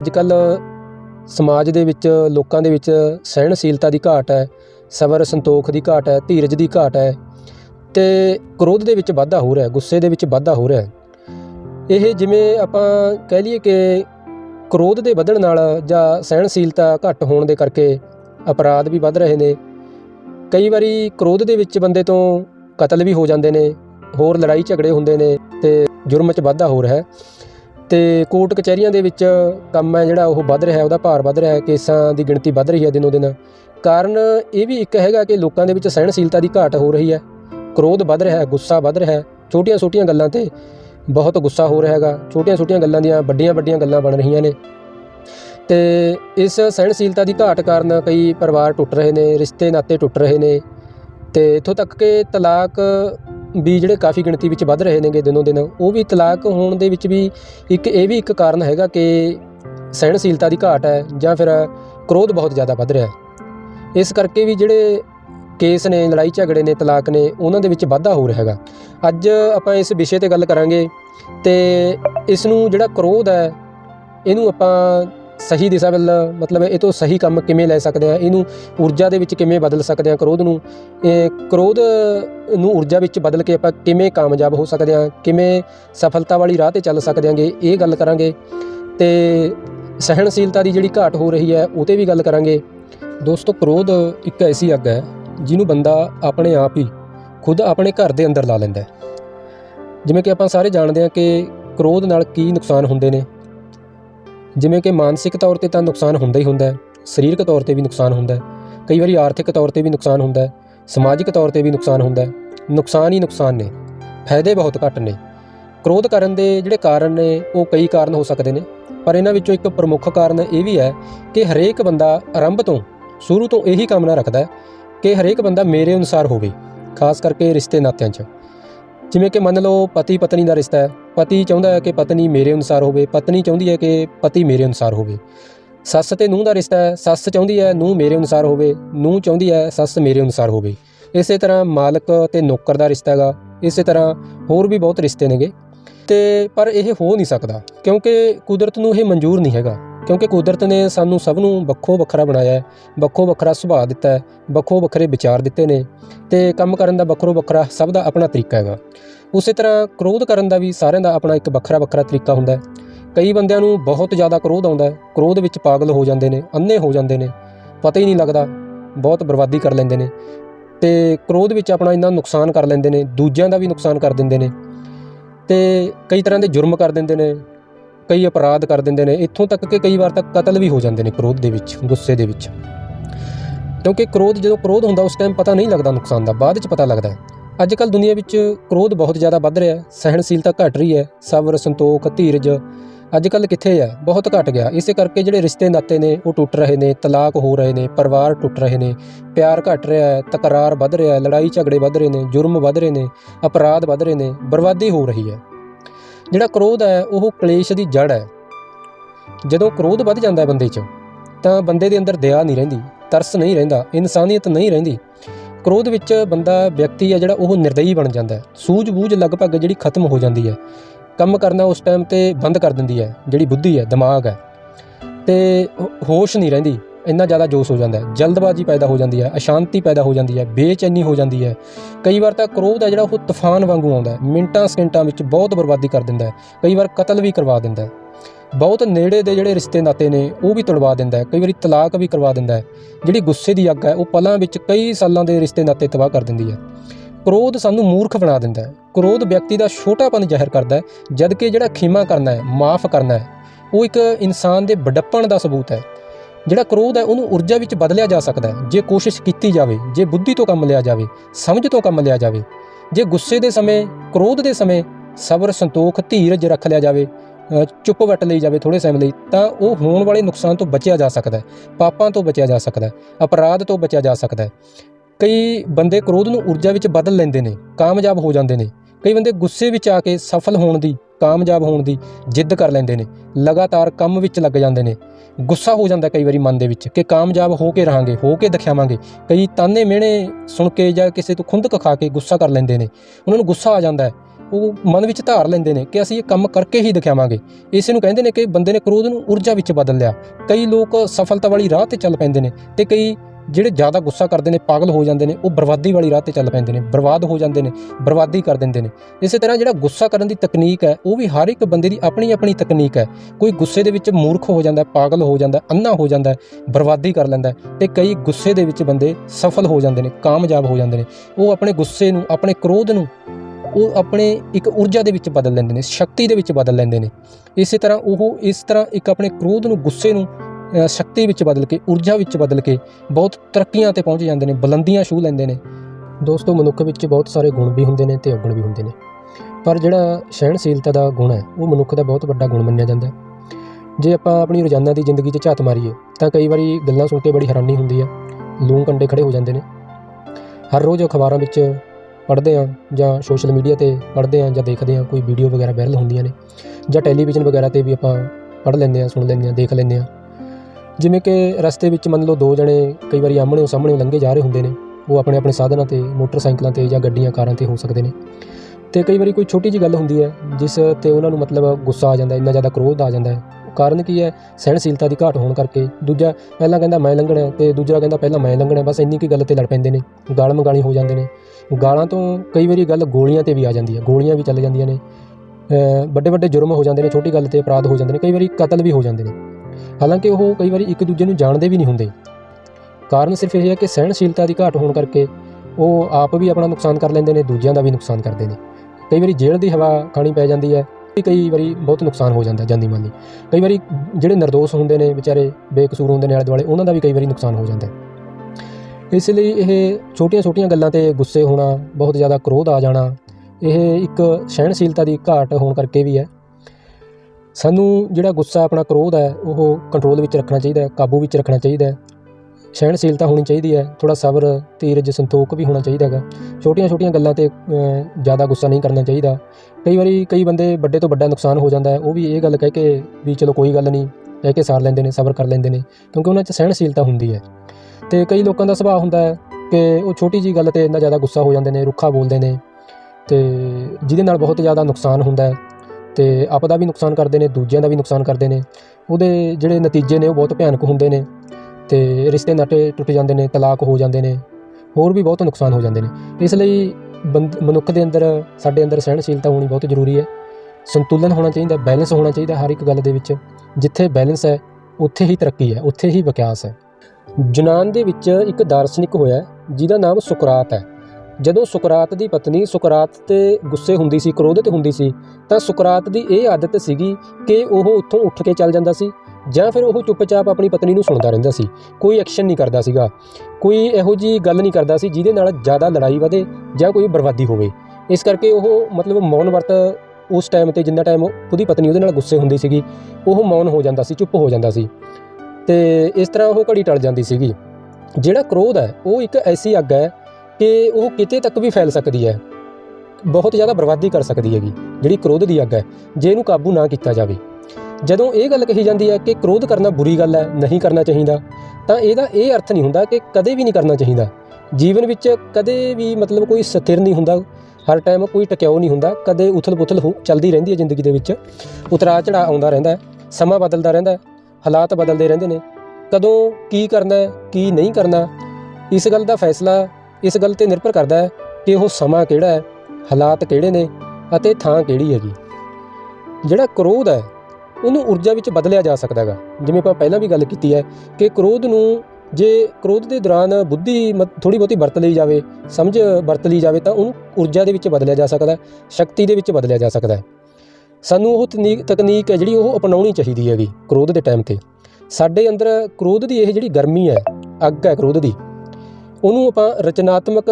ਅੱਜ ਕੱਲ ਸਮਾਜ ਦੇ ਵਿੱਚ, ਲੋਕਾਂ ਦੇ ਵਿੱਚ ਸਹਿਣਸ਼ੀਲਤਾ ਦੀ ਘਾਟ ਹੈ, ਸਬਰ ਸੰਤੋਖ ਦੀ ਘਾਟ ਹੈ, ਧੀਰਜ ਦੀ ਘਾਟ ਹੈ ਤੇ ਕ੍ਰੋਧ ਦੇ ਵਿੱਚ ਵਾਧਾ ਹੋ ਰਿਹਾ ਹੈ ਗੁੱਸੇ ਦੇ ਵਿੱਚ ਵਾਧਾ ਹੋ ਰਿਹਾ। ਹੈ ਇਹ ਜਿਵੇਂ ਆਪਾਂ ਕਹਿ ਲਈਏ ਕਿ ਕ੍ਰੋਧ ਦੇ ਵਧਣ ਨਾਲ ਜਾਂ ਸਹਿਣਸ਼ੀਲਤਾ ਘੱਟ ਹੋਣ ਦੇ ਕਰਕੇ ਅਪਰਾਧ ਵੀ ਵੱਧ ਰਹੇ ਨੇ। ਕਈ ਵਾਰੀ ਕ੍ਰੋਧ ਦੇ ਵਿੱਚ ਬੰਦੇ ਤੋਂ ਕਤਲ ਵੀ ਹੋ ਜਾਂਦੇ ਨੇ, ਹੋਰ ਲੜਾਈ ਝਗੜੇ ਹੁੰਦੇ ਨੇ ਤੇ ਜੁਰਮ 'ਚ ਵਾਧਾ ਹੋ ਰਿਹਾ। ਹੈ ਤੇ ਕੋਰਟ ਕਚਹਿਰੀਆਂ ਦੇ ਵਿੱਚ ਕੰਮ ਹੈ ਜਿਹੜਾ ਉਹ ਵੱਧ ਰਿਹਾ ਉਹਦਾ ਭਾਰ ਵੱਧ ਰਿਹਾ ਕੇਸਾਂ ਦੀ ਗਿਣਤੀ ਵੱਧ ਰਹੀ ਹੈ ਦਿਨੋ ਦਿਨ। ਕਾਰਨ ਇਹ ਵੀ ਇੱਕ ਹੈਗਾ ਕਿ ਲੋਕਾਂ ਦੇ ਵਿੱਚ ਸਹਿਣਸ਼ੀਲਤਾ ਦੀ ਘਾਟ ਹੋ ਰਹੀ ਹੈ, ਕ੍ਰੋਧ ਵੱਧ ਰਿਹਾ ਹੈ, ਗੁੱਸਾ ਵੱਧ ਰਿਹਾ ਹੈ। ਛੋਟੀਆਂ-ਛੋਟੀਆਂ ਗੱਲਾਂ ਤੇ ਬਹੁਤ ਗੁੱਸਾ ਹੋ ਰਿਹਾ ਹੈਗਾ। ਛੋਟੀਆਂ-ਛੋਟੀਆਂ ਗੱਲਾਂ ਦੀਆਂ ਵੱਡੀਆਂ-ਵੱਡੀਆਂ ਗੱਲਾਂ ਬਣ ਰਹੀਆਂ ਨੇ। ਤੇ ਇਸ ਸਹਿਣਸ਼ੀਲਤਾ ਦੀ ਘਾਟ ਕਾਰਨ ਕਈ ਪਰਿਵਾਰ ਟੁੱਟ ਰਹੇ ਨੇ ਰਿਸ਼ਤੇ ਨਾਤੇ ਟੁੱਟ ਰਹੇ ਨੇ। ਤੇ ਇੱਥੋਂ ਤੱਕ ਕਿ ਤਲਾਕ ਵੀ ਜਿਹੜੇ ਕਾਫੀ ਗਿਣਤੀ ਵਿੱਚ ਵੱਧ ਰਹੇ ਨੇਗੇ ਦਿਨੋਂ ਦਿਨ, ਉਹ ਵੀ ਤਲਾਕ ਹੋਣ ਦੇ ਵਿੱਚ ਵੀ ਇੱਕ ਇਹ ਵੀ ਇੱਕ ਕਾਰਨ ਹੈਗਾ ਕਿ ਸਹਿਣਸ਼ੀਲਤਾ ਦੀ ਘਾਟ ਹੈ ਜਾਂ ਫਿਰ ਕ੍ਰੋਧ ਬਹੁਤ ਜ਼ਿਆਦਾ ਵੱਧ ਰਿਹਾ ਹੈ। ਇਸ ਕਰਕੇ ਵੀ ਜਿਹੜੇ ਕੇਸ ਨੇ, ਲੜਾਈ ਝਗੜੇ ਨੇ, ਤਲਾਕ ਨੇ, ਉਹਨਾਂ ਦੇ ਵਿੱਚ ਵਾਧਾ ਹੋ ਰਿਹਾ ਹੈਗਾ। ਅੱਜ ਆਪਾਂ ਇਸ ਵਿਸ਼ੇ ਤੇ ਗੱਲ ਕਰਾਂਗੇ ਤੇ ਇਸ ਨੂੰ ਜਿਹੜਾ ਕ੍ਰੋਧ ਹੈ, ਇਹਨੂੰ ਆਪਾਂ ਸਹੀ ਦਿਸ਼ਾ ਵੱਲ, ਮਤਲਬ ਇਹ ਤੋਂ ਸਹੀ ਕੰਮ ਕਿਵੇਂ ਲੈ ਸਕਦੇ ਆ? ਇਹਨੂੰ ਊਰਜਾ ਦੇ ਵਿੱਚ ਕਿਵੇਂ ਬਦਲ ਸਕਦੇ ਆ ਕ੍ਰੋਧ ਨੂੰ? ਇਹ ਕ੍ਰੋਧ ਨੂੰ ਊਰਜਾ ਵਿੱਚ ਬਦਲ ਕੇ ਆਪਾਂ ਕਿਵੇਂ ਕਾਮਯਾਬ ਹੋ ਸਕਦੇ ਆ? ਕਿਵੇਂ ਸਫਲਤਾ ਵਾਲੀ ਰਾਹ ਤੇ ਚੱਲ ਸਕਦੇ ਆਂਗੇ? ਇਹ ਗੱਲ ਕਰਾਂਗੇ। ਤੇ ਸਹਿਣਸ਼ੀਲਤਾ ਦੀ ਜਿਹੜੀ ਘਾਟ ਹੋ ਰਹੀ ਹੈ, ਉਹ ਤੇ ਵੀ ਗੱਲ ਕਰਾਂਗੇ। ਦੋਸਤੋ, ਕ੍ਰੋਧ ਇੱਕ ਐਸੀ ਅੱਗ ਹੈ, ਜਿਹਨੂੰ ਬੰਦਾ ਆਪਣੇ ਆਪ ਹੀ ਖੁਦ ਆਪਣੇ ਘਰ ਦੇ ਅੰਦਰ ਲਾ ਲੈਂਦਾ ਹੈ। ਜਿਵੇਂ ਕਿ ਆਪਾਂ ਸਾਰੇ ਜਾਣਦੇ ਹਾਂ ਕਿ ਕ੍ਰੋਧ ਨਾਲ ਕੀ ਨੁਕਸਾਨ ਹੁੰਦੇ ਨੇ। ਜਿਵੇਂ ਕਿ ਮਾਨਸਿਕ ਤੌਰ ਤੇ ਤਾਂ ਨੁਕਸਾਨ ਹੁੰਦਾ ਹੀ ਹੁੰਦਾ ਹੈ, ਸਰੀਰਕ ਤੌਰ ਤੇ ਵੀ ਨੁਕਸਾਨ ਹੁੰਦਾ ਹੈ, ਕਈ ਵਾਰੀ ਆਰਥਿਕ ਤੌਰ ਤੇ ਵੀ ਨੁਕਸਾਨ ਹੁੰਦਾ ਹੈ, ਸਮਾਜਿਕ ਤੌਰ ਤੇ ਵੀ ਨੁਕਸਾਨ ਹੁੰਦਾ ਹੈ, ਨੁਕਸਾਨ ਹੀ ਨੁਕਸਾਨ ਨੇ, ਫਾਇਦੇ ਬਹੁਤ ਘੱਟ ਨੇ। ਕ੍ਰੋਧ ਕਰਨ ਦੇ ਜਿਹੜੇ ਕਾਰਨ ਨੇ, ਉਹ ਕਈ ਕਾਰਨ ਹੋ ਸਕਦੇ ਨੇ, ਪਰ ਇਹਨਾਂ ਵਿੱਚੋਂ ਇੱਕ ਪ੍ਰਮੁੱਖ ਕਾਰਨ ਇਹ ਵੀ ਹੈ ਕਿ ਹਰੇਕ ਬੰਦਾ ਆਰੰਭ ਤੋਂ, ਸ਼ੁਰੂ ਤੋਂ ਇਹੀ ਕਾਮਨਾ ਰੱਖਦਾ ਹੈ ਕਿ ਹਰੇਕ ਬੰਦਾ ਮੇਰੇ ਅਨੁਸਾਰ ਹੋਵੇ, ਖਾਸ ਕਰਕੇ ਰਿਸ਼ਤੇ ਨਾਤਿਆਂ 'ਚ। ਜਿਵੇਂ ਕਿ ਮੰਨ ਲਓ ਪਤੀ ਪਤਨੀ ਦਾ ਰਿਸ਼ਤਾ ਹੈ, ਪਤੀ ਚਾਹੁੰਦਾ ਹੈ ਕਿ ਪਤਨੀ ਮੇਰੇ ਅਨੁਸਾਰ ਹੋਵੇ, ਪਤਨੀ ਚਾਹੁੰਦੀ ਹੈ ਕਿ ਪਤੀ ਮੇਰੇ ਅਨੁਸਾਰ ਹੋਵੇ। ਸੱਸ ਤੇ ਨੂੰਹ ਦਾ ਰਿਸ਼ਤਾ ਹੈ, ਸੱਸ ਚਾਹੁੰਦੀ ਹੈ ਨੂੰਹ ਮੇਰੇ ਅਨੁਸਾਰ ਹੋਵੇ, ਨੂੰਹ ਚਾਹੁੰਦੀ ਹੈ ਸੱਸ ਮੇਰੇ ਅਨੁਸਾਰ ਹੋਵੇ। ਇਸੇ ਤਰ੍ਹਾਂ ਮਾਲਕ ਤੇ ਨੌਕਰ ਦਾ ਰਿਸ਼ਤਾ ਹੈਗਾ, ਇਸੇ ਤਰ੍ਹਾਂ ਹੋਰ ਵੀ ਬਹੁਤ ਰਿਸ਼ਤੇ ਨੇਗੇ। ਤੇ ਪਰ ਇਹ ਹੋ ਨਹੀਂ ਸਕਦਾ, ਕਿਉਂਕਿ ਕੁਦਰਤ ਨੂੰ ਇਹ ਮਨਜ਼ੂਰ ਨਹੀਂ ਹੈਗਾ। ਕਿਉਂਕਿ ਕੁਦਰਤ ਨੇ ਸਾਨੂੰ ਸਭ ਨੂੰ ਵੱਖੋ ਵੱਖਰਾ ਬਣਾਇਆ ਹੈ, ਵੱਖੋ ਵੱਖਰਾ ਸੁਭਾਅ ਦਿੱਤਾ ਹੈ, ਵੱਖੋ ਵੱਖਰੇ ਵਿਚਾਰ ਦਿੱਤੇ ਨੇ ਤੇ ਕੰਮ ਕਰਨ ਦਾ ਵੱਖਰੋ ਵੱਖਰਾ ਸਭ ਦਾ ਆਪਣਾ ਤਰੀਕਾ ਹੈਗਾ। ਉਸੇ ਤਰ੍ਹਾਂ ਕ੍ਰੋਧ ਕਰਨ ਦਾ ਵੀ ਸਾਰਿਆਂ ਦਾ ਆਪਣਾ ਇੱਕ ਵੱਖਰਾ ਵੱਖਰਾ ਤਰੀਕਾ ਹੁੰਦਾ ਹੈ। ਕਈ ਬੰਦਿਆਂ ਨੂੰ ਬਹੁਤ ਜ਼ਿਆਦਾ ਕ੍ਰੋਧ ਆਉਂਦਾ ਹੈ, ਕ੍ਰੋਧ ਵਿੱਚ ਪਾਗਲ ਹੋ ਜਾਂਦੇ ਨੇ ਅੰਨੇ ਹੋ ਜਾਂਦੇ ਨੇ, ਪਤਾ ਹੀ ਨਹੀਂ ਲੱਗਦਾ, ਬਹੁਤ ਬਰਬਾਦੀ ਕਰ ਲੈਂਦੇ ਨੇ ਤੇ ਕ੍ਰੋਧ ਵਿੱਚ ਆਪਣਾ ਇੰਨਾ ਨੁਕਸਾਨ ਕਰ ਲੈਂਦੇ ਨੇ, ਦੂਜਿਆਂ ਦਾ ਵੀ ਨੁਕਸਾਨ ਕਰ ਦਿੰਦੇ ਨੇ ਤੇ ਕਈ ਤਰ੍ਹਾਂ ਦੇ ਜੁਰਮ ਕਰ ਦਿੰਦੇ ਨੇ ਕਈ ਅਪਰਾਧ ਕਰ ਦਿੰਦੇ ਨੇ, ਇੱਥੋਂ ਤੱਕ ਕਿ ਕਈ ਵਾਰ ਤਾਂ ਕਤਲ ਵੀ ਹੋ ਜਾਂਦੇ ਨੇ ਕ੍ਰੋਧ ਦੇ ਵਿੱਚ, ਗੁੱਸੇ ਦੇ ਵਿੱਚ। ਕਿਉਂਕਿ ਕ੍ਰੋਧ, ਜਦੋਂ ਕ੍ਰੋਧ ਹੁੰਦਾ, ਉਸ ਟਾਈਮ ਪਤਾ ਨਹੀਂ ਲੱਗਦਾ ਨੁਕਸਾਨ ਦਾ, ਬਾਅਦ ਵਿੱਚ ਪਤਾ ਲੱਗਦਾ ਹੈ। ਅੱਜ ਕੱਲ ਦੁਨੀਆ ਵਿੱਚ ਕ੍ਰੋਧ ਬਹੁਤ ਜ਼ਿਆਦਾ ਵੱਧ ਰਿਹਾ ਹੈ, ਸਹਿਣਸ਼ੀਲਤਾ ਘਟ ਰਹੀ ਹੈ, ਸਬਰ, ਸੰਤੋਖ, ਧੀਰਜ ਅੱਜ ਕੱਲ ਕਿੱਥੇ ਹੈ? ਬਹੁਤ ਘਟ ਗਿਆ। ਇਸੇ ਕਰਕੇ ਜਿਹੜੇ ਰਿਸ਼ਤੇ ਨਾਤੇ ਨੇ, ਉਹ ਟੁੱਟ ਰਹੇ ਨੇ, ਤਲਾਕ ਹੋ ਰਹੇ ਨੇ, ਪਰਿਵਾਰ ਟੁੱਟ ਰਹੇ ਨੇ, ਪਿਆਰ ਘਟ ਰਿਹਾ ਹੈ, ਤਕਰਾਰ ਵੱਧ ਰਿਹਾ ਹੈ ਲੜਾਈ ਝਗੜੇ ਵੱਧ ਰਹੇ ਨੇ, ਜੁਰਮ ਵੱਧ ਰਹੇ ਨੇ, ਅਪਰਾਧ ਵੱਧ ਰਹੇ ਨੇ, ਬਰਬਾਦੀ ਹੋ ਰਹੀ ਹੈ। ਜਿਹੜਾ ਕ੍ਰੋਧ ਹੈ, ਉਹ ਕਲੇਸ਼ ਦੀ ਜੜ ਹੈ। ਜਦੋਂ ਕ੍ਰੋਧ ਵੱਧ ਜਾਂਦਾ ਹੈ ਬੰਦੇ 'ਚ, ਤਾਂ ਬੰਦੇ ਦੇ ਅੰਦਰ ਦਇਆ ਨਹੀਂ ਰਹਿੰਦੀ, ਤਰਸ ਨਹੀਂ ਰਹਿੰਦਾ, ਇਨਸਾਨੀਅਤ ਨਹੀਂ ਰਹਿੰਦੀ। ਕ੍ਰੋਧ ਵਿੱਚ ਬੰਦਾ, ਵਿਅਕਤੀ ਹੈ ਜਿਹੜਾ ਉਹ ਨਿਰਦਈ ਬਣ ਜਾਂਦਾ ਹੈ। ਸੂਝ-ਬੂਝ ਲਗਭਗ ਜਿਹੜੀ ਖਤਮ ਹੋ ਜਾਂਦੀ ਹੈ। ਕੰਮ ਕਰਨਾ ਉਸ ਟਾਈਮ ਤੇ ਬੰਦ ਕਰ ਦਿੰਦੀ ਹੈ, ਜਿਹੜੀ ਬੁੱਧੀ ਹੈ, ਦਿਮਾਗ ਹੈ। ਤੇ ਹੋਸ਼ ਨਹੀਂ ਰਹਿੰਦੀ। ਇੰਨਾ ਜ਼ਿਆਦਾ ਜੋਸ਼ ਹੋ ਜਾਂਦਾ ਹੈ, ਜਲਦਬਾਜ਼ੀ ਪੈਦਾ ਹੋ ਜਾਂਦੀ ਹੈ, ਅਸ਼ਾਂਤੀ ਪੈਦਾ ਹੋ ਜਾਂਦੀ ਹੈ, ਬੇਚੈਨੀ ਹੋ ਜਾਂਦੀ ਹੈ। ਕਈ ਵਾਰ ਤਾਂ ਕ੍ਰੋਧ ਹੈ ਜਿਹੜਾ ਉਹ ਤੂਫਾਨ ਵਾਂਗੂ ਆਉਂਦਾ ਹੈ, ਮਿੰਟਾਂ ਸਕਿੰਟਾਂ ਵਿੱਚ ਬਹੁਤ ਬਰਬਾਦੀ ਕਰ ਦਿੰਦਾ ਹੈ, ਕਈ ਵਾਰ ਕਤਲ ਵੀ ਕਰਵਾ ਦਿੰਦਾ ਹੈ। ਬਹੁਤ ਨੇੜੇ ਦੇ ਜਿਹੜੇ ਰਿਸ਼ਤੇ ਨਾਤੇ ਨੇ, ਉਹ ਵੀ ਤੁੜਵਾ ਦਿੰਦਾ ਹੈ, ਕਈ ਵਾਰੀ ਤਲਾਕ ਵੀ ਕਰਵਾ ਦਿੰਦਾ ਹੈ। ਜਿਹੜੀ ਗੁੱਸੇ ਦੀ ਅੱਗ ਹੈ, ਉਹ ਪਲਾਂ ਵਿੱਚ ਕਈ ਸਾਲਾਂ ਦੇ ਰਿਸ਼ਤੇ ਨਾਤੇ ਤਬਾਹ ਕਰ ਦਿੰਦੀ ਹੈ। ਕ੍ਰੋਧ ਸਾਨੂੰ ਮੂਰਖ ਬਣਾ ਦਿੰਦਾ ਹੈ। ਕ੍ਰੋਧ ਵਿਅਕਤੀ ਦਾ ਛੋਟਾਪਨ ਜ਼ਾਹਿਰ ਕਰਦਾ ਹੈ ਜਦ ਜਿਹੜਾ ਖਿਮਾ ਕਰਨਾ ਹੈ, ਮਾਫ ਕਰਨਾ ਹੈ, ਉਹ ਇੱਕ ਇਨਸਾਨ ਦੇ ਵੱਡਪਣ ਦਾ ਸਬੂਤ ਹੈ। ਜਿਹੜਾ ਕ੍ਰੋਧ ਹੈ ਉਹਨੂੰ ਊਰਜਾ ਵਿੱਚ ਬਦਲਿਆ ਜਾ ਸਕਦਾ ਹੈ। ਜੇ ਕੋਸ਼ਿਸ਼ ਕੀਤੀ ਜਾਵੇ, ਜੇ ਬੁੱਧੀ ਤੋਂ ਕੰਮ ਲਿਆ ਜਾਵੇ, ਸਮਝ ਤੋਂ ਕੰਮ ਲਿਆ ਜਾਵੇ, ਜੇ ਗੁੱਸੇ ਦੇ ਸਮੇਂ, ਕ੍ਰੋਧ ਦੇ ਸਮੇਂ ਸਬਰ, ਸੰਤੋਖ, ਧੀਰਜ ਰੱਖ ਲਿਆ ਜਾਵੇ ਚੁੱਪ ਵੱਟ ਲਈ ਜਾਵੇ ਥੋੜੇ ਸਮੇਂ ਲਈ, ਤਾਂ ਉਹ ਹੋਣ ਵਾਲੇ ਨੁਕਸਾਨ ਤੋਂ ਬਚਿਆ ਜਾ ਸਕਦਾ ਹੈ, ਪਾਪਾਂ ਤੋਂ ਬਚਿਆ ਜਾ ਸਕਦਾ ਹੈ, ਅਪਰਾਧ ਤੋਂ ਬਚਿਆ ਜਾ ਸਕਦਾ ਹੈ। ਕਈ ਬੰਦੇ ਕ੍ਰੋਧ ਨੂੰ ਊਰਜਾ ਵਿੱਚ ਬਦਲ ਲੈਂਦੇ ਨੇ, ਕਾਮਯਾਬ ਹੋ ਜਾਂਦੇ ਨੇ। ਕਈ ਬੰਦੇ ਗੁੱਸੇ ਵਿੱਚ ਆ ਕੇ ਸਫਲ ਹੋਣ ਦੀ, ਕਾਮਯਾਬ ਹੋਣ ਦੀ ਜਿੱਦ ਕਰ ਲੈਂਦੇ ਨੇ, ਲਗਾਤਾਰ ਕੰਮ ਵਿੱਚ ਲੱਗ ਜਾਂਦੇ ਨੇ। ਗੁੱਸਾ ਹੋ ਜਾਂਦਾ ਕਈ ਵਾਰੀ ਮਨ ਦੇ ਵਿੱਚ ਕਿ ਕਾਮਯਾਬ ਹੋ ਕੇ ਰਹਾਂਗੇ, ਹੋ ਕੇ ਦਿਖਾਵਾਂਗੇ। ਕਈ ਤਾਨੇ ਮਿਹਣੇ ਸੁਣ ਕੇ ਜਾਂ ਕਿਸੇ ਤੋਂ ਖੁੰਦਕ ਖਾ ਕੇ ਗੁੱਸਾ ਕਰ ਲੈਂਦੇ ਨੇ। ਉਹਨਾਂ ਨੂੰ ਗੁੱਸਾ ਆ ਜਾਂਦਾ ਹੈ। ਉਹ ਮਨ ਵਿੱਚ ਧਾਰ ਲੈਂਦੇ ਨੇ ਕਿ ਅਸੀਂ ਇਹ ਕੰਮ ਕਰਕੇ ਹੀ ਦਿਖਾਵਾਂਗੇ। ਇਸੇ ਨੂੰ ਕਹਿੰਦੇ ਨੇ ਕਿ ਬੰਦੇ ਨੇ ਕ੍ਰੋਧ ਨੂੰ ਊਰਜਾ ਵਿੱਚ ਬਦਲ ਲਿਆ। ਕਈ ਲੋਕ ਸਫਲਤਾ ਵਾਲੀ ਰਾਹ ਤੇ ਚੱਲ ਪੈਂਦੇ ਨੇ ਤੇ ਕਈ ਜਿਹੜੇ ਜ਼ਿਆਦਾ ਗੁੱਸਾ ਕਰਦੇ ਨੇ, ਪਾਗਲ ਹੋ ਜਾਂਦੇ ਨੇ, ਉਹ ਬਰਬਾਦੀ ਵਾਲੀ ਰਾਹ ਤੇ ਚੱਲ ਪੈਂਦੇ ਨੇ, ਬਰਬਾਦ ਹੋ ਜਾਂਦੇ ਨੇ, ਬਰਬਾਦੀ ਕਰ ਦਿੰਦੇ ਨੇ। ਇਸੇ ਤਰ੍ਹਾਂ ਜਿਹੜਾ ਗੁੱਸਾ ਕਰਨ ਦੀ ਤਕਨੀਕ ਹੈ, ਉਹ ਵੀ ਹਰ ਇੱਕ ਬੰਦੇ ਦੀ ਆਪਣੀ ਆਪਣੀ ਤਕਨੀਕ ਹੈ। ਕੋਈ ਗੁੱਸੇ ਦੇ ਵਿੱਚ ਮੂਰਖ ਹੋ ਜਾਂਦਾ, ਪਾਗਲ ਹੋ ਜਾਂਦਾ ਅੰਨਾ ਹੋ ਜਾਂਦਾ, ਬਰਬਾਦੀ ਕਰ ਲੈਂਦਾ ਹੈ ਤੇ ਕਈ ਗੁੱਸੇ ਦੇ ਵਿੱਚ ਬੰਦੇ ਸਫਲ ਹੋ ਜਾਂਦੇ ਨੇ, ਕਾਮਯਾਬ ਹੋ ਜਾਂਦੇ ਨੇ। ਉਹ ਆਪਣੇ ਗੁੱਸੇ ਨੂੰ, ਆਪਣੇ ਕ੍ਰੋਧ ਨੂੰ, ਉਹ ਆਪਣੇ ਇੱਕ ਊਰਜਾ ਦੇ ਵਿੱਚ ਬਦਲ ਲੈਂਦੇ ਨੇ, ਸ਼ਕਤੀ ਦੇ ਵਿੱਚ ਬਦਲ ਲੈਂਦੇ ਨੇ। ਇਸੇ ਤਰ੍ਹਾਂ ਉਹ ਇਸ ਤਰ੍ਹਾਂ ਇੱਕ ਆਪਣੇ ਕ੍ਰੋਧ ਨੂੰ, ਗੁੱਸੇ ਨੂੰ ਸ਼ਕਤੀ ਵਿੱਚ ਬਦਲ ਕੇ, ਊਰਜਾ ਵਿੱਚ ਬਦਲ ਕੇ ਬਹੁਤ ਤਰੱਕੀਆਂ ਤੇ ਪਹੁੰਚ ਜਾਂਦੇ ਨੇ, ਬੁਲੰਦੀਆਂ ਛੂਹ ਲੈਂਦੇ ਨੇ। ਦੋਸਤੋ, ਮਨੁੱਖ ਵਿੱਚ ਬਹੁਤ ਸਾਰੇ ਗੁਣ ਵੀ ਹੁੰਦੇ ਨੇ ਤੇ ਔਗਣ ਵੀ ਹੁੰਦੇ ਨੇ। ਪਰ ਜਿਹੜਾ ਸਹਿਣਸ਼ੀਲਤਾ ਦਾ ਗੁਣ ਹੈ, ਉਹ ਮਨੁੱਖ ਦਾ ਬਹੁਤ ਵੱਡਾ ਗੁਣ ਮੰਨਿਆ ਜਾਂਦਾ ਹੈ। ਜੇ ਆਪਾਂ ਆਪਣੀ ਰੋਜ਼ਾਨਾ ਦੀ ਜ਼ਿੰਦਗੀ 'ਚ ਝਾਤ ਮਾਰੀਏ, ਤਾਂ ਕਈ ਵਾਰੀ ਗੱਲਾਂ ਸੁਣ ਕੇ ਬੜੀ ਹੈਰਾਨੀ ਹੁੰਦੀ ਹੈ। ਲੂੰ ਕੰਡੇ ਖੜੇ ਹੋ ਜਾਂਦੇ ਨੇ। ਹਰ ਰੋਜ਼ ਅਖਬਾਰਾਂ ਵਿੱਚ ਪੜ੍ਹਦੇ ਹਾਂ ਜਾਂ ਸੋਸ਼ਲ ਮੀਡੀਆ ਤੇ ਪੜ੍ਹਦੇ ਹਾਂ ਜਾਂ ਦੇਖਦੇ ਹਾਂ, ਕੋਈ ਵੀਡੀਓ ਵਗੈਰਾ ਵਾਇਰਲ ਹੁੰਦੀਆਂ ਨੇ ਜਾਂ ਟੈਲੀਵਿਜ਼ਨ ਵਗੈਰਾ ਤੇ ਵੀ ਆਪਾਂ ਪੜ੍ਹ ਲੈਂਦੇ ਹਾਂ, ਸੁਣ ਲੈਂਦੇ ਹਾਂ, ਦੇਖ ਲੈਂਦੇ ਹਾਂ। ਜਿਵੇਂ ਕਿ ਰਸਤੇ ਵਿੱਚ ਮੰਨ ਲਓ ਦੋ ਜਣੇ ਕਈ ਵਾਰੀ ਆਮਣੇ ਸਾਹਮਣੇ ਲੰਘੇ ਜਾ ਰਹੇ ਹੁੰਦੇ ਨੇ, ਉਹ ਆਪਣੇ ਆਪਣੇ ਸਾਧਨਾਂ ਤੇ ਮੋਟਰਸਾਈਕਲਾਂ ਤੇ ਜਾਂ ਗੱਡੀਆਂ, ਕਾਰਾਂ ਤੇ ਹੋ ਸਕਦੇ ਨੇ। ਤੇ ਕਈ ਵਾਰੀ ਕੋਈ ਛੋਟੀ ਜਿਹੀ ਗੱਲ ਹੁੰਦੀ ਹੈ, ਜਿਸ ਤੇ ਉਹਨਾਂ ਨੂੰ ਮਤਲਬ ਗੁੱਸਾ ਆ ਜਾਂਦਾ, ਇੰਨਾ ਜ਼ਿਆਦਾ ਕ੍ਰੋਧ ਆ ਜਾਂਦਾ ਹੈ। ਕਾਰਨ ਕੀ ਹੈ? ਸਹਿਣਸ਼ੀਲਤਾ ਦੀ ਘਾਟ ਹੋਣ ਕਰਕੇ ਦੂਜਾ ਪਹਿਲਾਂ ਕਹਿੰਦਾ ਮੈਂ ਲੰਘਣਾ ਹੈ ਤੇ ਦੂਜਾ ਕਹਿੰਦਾ ਪਹਿਲਾਂ ਮੈਂ ਲੰਘਣਾ ਬਸ ਇੰਨੀ ਕੀ ਗੱਲ ਤੇ ਲੜ ਪੈਂਦੇ ਨੇ, ਗਾਲ ਮਗਾਲੀ ਹੋ ਜਾਂਦੇ ਨੇ। ਗਾਲਾਂ ਤੋਂ ਕਈ ਵਾਰੀ ਗੱਲ ਗੋਲੀਆਂ ਤੇ ਵੀ ਆ ਜਾਂਦੀ ਹੈ, ਗੋਲੀਆਂ ਵੀ ਚੱਲ ਜਾਂਦੀਆਂ ਨੇ। ਵੱਡੇ ਵੱਡੇ ਜੁਰਮ ਹੋ ਜਾਂਦੇ ਨੇ, ਛੋਟੀ ਗੱਲ ਤੇ ਅਪਰਾਧ ਹੋ ਜਾਂਦੇ ਨੇ, ਕਈ ਵਾਰੀ ਕਤਲ ਵੀ ਹੋ ਜਾਂਦੇ ਨੇ। ਹਾਲਾਂਕਿ ਉਹ ਕਈ ਵਾਰੀ ਇੱਕ ਦੂਜੇ ਨੂੰ ਜਾਣਦੇ ਵੀ ਨਹੀਂ ਹੁੰਦੇ। ਕਾਰਨ ਸਿਰਫ ਇਹ ਹੈ ਕਿ ਸਹਿਣਸ਼ੀਲਤਾ ਦੀ ਘਾਟ ਹੋਣ ਕਰਕੇ ਉਹ ਆਪ ਵੀ ਆਪਣਾ ਨੁਕਸਾਨ ਕਰ ਲੈਂਦੇ ਨੇ, ਦੂਜਿਆਂ ਦਾ ਵੀ ਨੁਕਸਾਨ ਕਰਦੇ ਨੇ। ਕਈ ਵਾਰੀ ਜੇਲ੍ਹ ਦੀ ਹਵਾ ਖਾਣੀ ਪੈ ਜਾਂਦੀ ਹੈ, ਵੀ ਕਈ ਵਾਰੀ ਬਹੁਤ ਨੁਕਸਾਨ ਹੋ ਜਾਂਦਾ ਜਾਂਦੀ ਮਾਲੀ। ਕਈ ਵਾਰੀ ਜਿਹੜੇ ਨਿਰਦੋਸ਼ ਹੁੰਦੇ ਨੇ, ਵਿਚਾਰੇ ਬੇਕਸੂਰ ਹੁੰਦੇ ਨੇ ਆਲੇ ਦੁਆਲੇ, ਉਹਨਾਂ ਦਾ ਵੀ ਕਈ ਵਾਰੀ ਨੁਕਸਾਨ ਹੋ ਜਾਂਦਾ ਇਸ ਲਈ ਇਹ ਛੋਟੀਆਂ-ਛੋਟੀਆਂ ਗੱਲਾਂ ਤੇ ਗੁੱਸੇ ਹੋਣਾ, ਬਹੁਤ ਜ਼ਿਆਦਾ ਕ੍ਰੋਧ ਆ ਜਾਣਾ, ਇਹ ਇੱਕ ਸਹਿਣਸ਼ੀਲਤਾ ਦੀ ਘਾਟ ਹੋਣ ਕਰਕੇ ਵੀ ਹੈ। ਸਾਨੂੰ ਜਿਹੜਾ ਗੁੱਸਾ ਆਪਣਾ ਕ੍ਰੋਧ ਹੈ, ਉਹ ਕੰਟਰੋਲ ਵਿੱਚ ਰੱਖਣਾ ਚਾਹੀਦਾ ਹੈ, ਕਾਬੂ ਵਿੱਚ ਰੱਖਣਾ ਚਾਹੀਦਾ ਹੈ। ਸਹਿਣਸ਼ੀਲਤਾ ਹੋਣੀ ਚਾਹੀਦੀ ਹੈ ਥੋੜਾ ਸਬਰ, ਧੀਰਜ, ਸੰਤੋਖ ਵੀ ਹੋਣਾ ਚਾਹੀਦਾ ਹੈਗਾ। ਛੋਟੀਆਂ-ਛੋਟੀਆਂ ਗੱਲਾਂ ਤੇ ਜ਼ਿਆਦਾ ਗੁੱਸਾ ਨਹੀਂ ਕਰਨਾ ਚਾਹੀਦਾ। ਕਈ ਵਾਰੀ ਕਈ ਬੰਦੇ ਵੱਡੇ ਤੋਂ ਵੱਡਾ ਨੁਕਸਾਨ ਹੋ ਜਾਂਦਾ ਹੈ, ਉਹ ਵੀ ਇਹ ਗੱਲ ਕਹਿ ਕੇ ਵੀ ਚਲੋ ਕੋਈ ਗੱਲ ਨਹੀਂ, ਕਹਿ ਕੇ ਸਾਰ ਲੈਂਦੇ ਨੇ, ਸਬਰ ਕਰ ਲੈਂਦੇ ਨੇ, ਕਿਉਂਕਿ ਉਹਨਾਂ 'ਚ ਸਹਿਣਸ਼ੀਲਤਾ ਹੁੰਦੀ ਹੈ। ਤੇ ਕਈ ਲੋਕਾਂ ਦਾ ਸੁਭਾਅ ਹੁੰਦਾ ਹੈ ਕਿ ਉਹ ਛੋਟੀ ਜੀ ਗੱਲ ਤੇ ਇੰਨਾ ਜ਼ਿਆਦਾ ਗੁੱਸਾ ਹੋ ਜਾਂਦੇ ਨੇ, ਰੁੱਖਾ ਬੋਲਦੇ ਨੇ। ਤੇ ਜਿਹਦੇ ਨਾਲ ਬਹੁਤ ਜ਼ਿਆਦਾ ਨੁਕਸਾਨ ਹੁੰਦਾ ਹੈ। ਤੇ ਆਪਦਾ ਵੀ ਨੁਕਸਾਨ ਕਰਦੇ ਨੇ, ਦੂਜਿਆਂ ਦਾ ਵੀ ਨੁਕਸਾਨ ਕਰਦੇ ਨੇ। ਉਹਦੇ ਜਿਹੜੇ ਨਤੀਜੇ ਨੇ, ਉਹ ਬਹੁਤ ਭਿਆਨਕ ਹੁੰਦੇ ਨੇ। ਤੇ ਰਿਸ਼ਤੇ ਨਾਤੇ ਟੁੱਟ ਜਾਂਦੇ ਨੇ, ਤਲਾਕ ਹੋ ਜਾਂਦੇ ਨੇ, ਹੋਰ ਵੀ ਬਹੁਤ ਨੁਕਸਾਨ ਹੋ ਜਾਂਦੇ ਨੇ। ਇਸ ਲਈ ਬੰਦ, ਮਨੁੱਖ ਦੇ ਅੰਦਰ, ਸਾਡੇ ਅੰਦਰ ਸਹਿਣਸ਼ੀਲਤਾ ਹੋਣੀ ਬਹੁਤ ਜ਼ਰੂਰੀ ਹੈ। ਸੰਤੁਲਨ ਹੋਣਾ ਚਾਹੀਦਾ, ਬੈਲੈਂਸ ਹੋਣਾ ਚਾਹੀਦਾ ਹਰ ਇੱਕ ਗੱਲ ਦੇ ਵਿੱਚ। ਜਿੱਥੇ ਬੈਲੈਂਸ ਹੈ, ਉੱਥੇ ਹੀ ਤਰੱਕੀ ਹੈ, ਉੱਥੇ ਹੀ ਵਿਕਾਸ ਹੈ। ਯੂਨਾਨ ਦੇ ਵਿੱਚ ਇੱਕ ਦਾਰਸ਼ਨਿਕ ਹੋਇਆ ਜਿਹਦਾ ਨਾਮ ਸੁਕਰਾਤ ਹੈ। ਜਦੋਂ ਸੁਕਰਾਤ ਦੀ ਪਤਨੀ ਸੁਕਰਾਤ ਤੇ ਗੁੱਸੇ ਹੁੰਦੀ ਸੀ, ਕ੍ਰੋਧਿਤ ਹੁੰਦੀ ਸੀ, ਤਾਂ ਸੁਕਰਾਤ ਦੀ ਇਹ ਆਦਤ ਸੀਗੀ ਕਿ ਉਹ ਉੱਥੋਂ ਉੱਠ ਕੇ ਚੱਲ ਜਾਂਦਾ ਸੀ ਜਾਂ ਫਿਰ ਉਹ ਚੁੱਪਚਾਪ ਆਪਣੀ ਪਤਨੀ ਨੂੰ ਸੁਣਦਾ ਰਹਿੰਦਾ ਸੀ। ਕੋਈ ਐਕਸ਼ਨ ਨਹੀਂ ਕਰਦਾ ਸੀਗਾ। ਕੋਈ ਇਹੋ ਜੀ ਗੱਲ ਨਹੀਂ ਕਰਦਾ ਸੀ ਜਿਹਦੇ ਨਾਲ ਜ਼ਿਆਦਾ ਲੜਾਈ ਵਧੇ ਜਾਂ ਕੋਈ ਬਰਬਾਦੀ ਹੋਵੇ। ਇਸ ਕਰਕੇ ਉਹ ਮਤਲਬ ਮੌਨ ਵਰਤ ਉਸ ਟਾਈਮ ਤੇ ਜਿੰਨਾ ਟਾਈਮ ਉਹਦੀ ਪਤਨੀ ਉਹਦੇ ਨਾਲ ਗੁੱਸੇ ਹੁੰਦੀ ਸੀਗੀ, ਉਹ ਮੌਨ ਹੋ ਜਾਂਦਾ ਸੀ, ਚੁੱਪ ਹੋ ਜਾਂਦਾ ਸੀ। ਤੇ ਇਸ ਤਰ੍ਹਾਂ ਉਹ ਘੜੀ ਟਲ ਜਾਂਦੀ ਸੀਗੀ। ਜਿਹੜਾ ਕ੍ਰੋਧ ਹੈ, ਉਹ ਇੱਕ ਐਸੀ ਅੱਗ ਹੈ ਕਿ ਉਹ ਕਿਤੇ ਤੱਕ ਵੀ ਫੈਲ ਸਕਦੀ ਹੈ। ਬਹੁਤ ਜ਼ਿਆਦਾ ਬਰਬਾਦੀ ਕਰ ਸਕਦੀ ਹੈਗੀ, ਜਿਹੜੀ ਕ੍ਰੋਧ ਦੀ ਅੱਗ ਹੈ, ਜੇ ਇਹਨੂੰ ਕਾਬੂ ਨਾ ਕੀਤਾ ਜਾਵੇ। ਜਦੋਂ ਇਹ ਗੱਲ ਕਹੀ ਜਾਂਦੀ ਹੈ ਕਿ ਕ੍ਰੋਧ ਕਰਨਾ ਬੁਰੀ ਗੱਲ ਹੈ, ਨਹੀਂ ਕਰਨਾ ਚਾਹੀਦਾ, ਤਾਂ ਇਹਦਾ ਇਹ ਅਰਥ ਨਹੀਂ ਹੁੰਦਾ ਕਿ ਕਦੇ ਵੀ ਨਹੀਂ ਕਰਨਾ ਚਾਹੀਦਾ। ਜੀਵਨ ਵਿੱਚ ਕਦੇ ਵੀ ਮਤਲਬ ਕੋਈ ਸਥਿਰ ਨਹੀਂ ਹੁੰਦਾ, ਹਰ ਟਾਈਮ ਕੋਈ ਟਿਕਾਊ ਨਹੀਂ ਹੁੰਦਾ, ਕਦੇ ਉਥਲ-ਪੁਥਲ ਹੋ- ਚੱਲਦੀ ਰਹਿੰਦੀ ਹੈ ਜ਼ਿੰਦਗੀ ਦੇ ਵਿੱਚ। ਉਤਰਾਅ ਚੜਾਅ ਆਉਂਦਾ ਰਹਿੰਦਾ ਹੈ, ਸਮਾਂ ਬਦਲਦਾ ਰਹਿੰਦਾ ਹੈ, ਹਾਲਾਤ ਬਦਲਦੇ ਰਹਿੰਦੇ ਨੇ। ਕਦੋਂ ਕੀ ਕਰਨਾ ਹੈ, ਕੀ ਨਹੀਂ ਕਰਨਾ, ਇਸ ਗੱਲ ਦਾ ਫੈਸਲਾ ਇਸ ਗੱਲ ਤੇ ਨਿਰਭਰ ਕਰਦਾ ਹੈ ਕਿ ਉਹ ਸਮਾਂ ਕਿਹੜਾ ਹੈ, ਹਾਲਾਤ ਕਿਹੜੇ ਨੇ ਅਤੇ ਥਾਂ ਕਿਹੜੀ ਹੈਗੀ ਜਿਹੜਾ ਕ੍ਰੋਧ ਹੈ, ਉਹਨੂੰ ਊਰਜਾ ਵਿੱਚ ਬਦਲਿਆ ਜਾ ਸਕਦਾ ਹੈਗਾ। ਜਿਵੇਂ ਆਪਾਂ ਪਹਿਲਾਂ ਵੀ ਗੱਲ ਕੀਤੀ ਹੈ ਕਿ ਕ੍ਰੋਧ ਨੂੰ ਜੇ ਕ੍ਰੋਧ ਦੇ ਦੌਰਾਨ ਬੁੱਧੀ ਥੋੜੀ ਬਹੁਤੀ ਵਰਤ ਲਈ ਜਾਵੇ, ਸਮਝ ਵਰਤ ਲਈ ਜਾਵੇ ਤਾਂ ਉਹਨੂੰ ਊਰਜਾ ਦੇ ਵਿੱਚ ਬਦਲਿਆ ਜਾ ਸਕਦਾ ਹੈ, ਸ਼ਕਤੀ ਦੇ ਵਿੱਚ ਬਦਲਿਆ ਜਾ ਸਕਦਾ ਹੈ। ਸਾਨੂੰ ਉਹ ਤਕਨੀਕ ਤਕਨੀਕ ਹੈ ਜਿਹੜੀ ਉਹ ਅਪਣਾਉਣੀ ਚਾਹੀਦੀ ਹੈਗੀ ਕ੍ਰੋਧ ਦੇ ਟਾਈਮ ਤੇ। ਸਾਡੇ ਅੰਦਰ ਕ੍ਰੋਧ ਦੀ ਇਹ ਜਿਹੜੀ ਗਰਮੀ ਹੈ, ਅੱਗ ਹੈ ਕ੍ਰੋਧ ਦੀ। ਉਹਨੂੰ ਆਪਾਂ ਰਚਨਾਤਮਕ,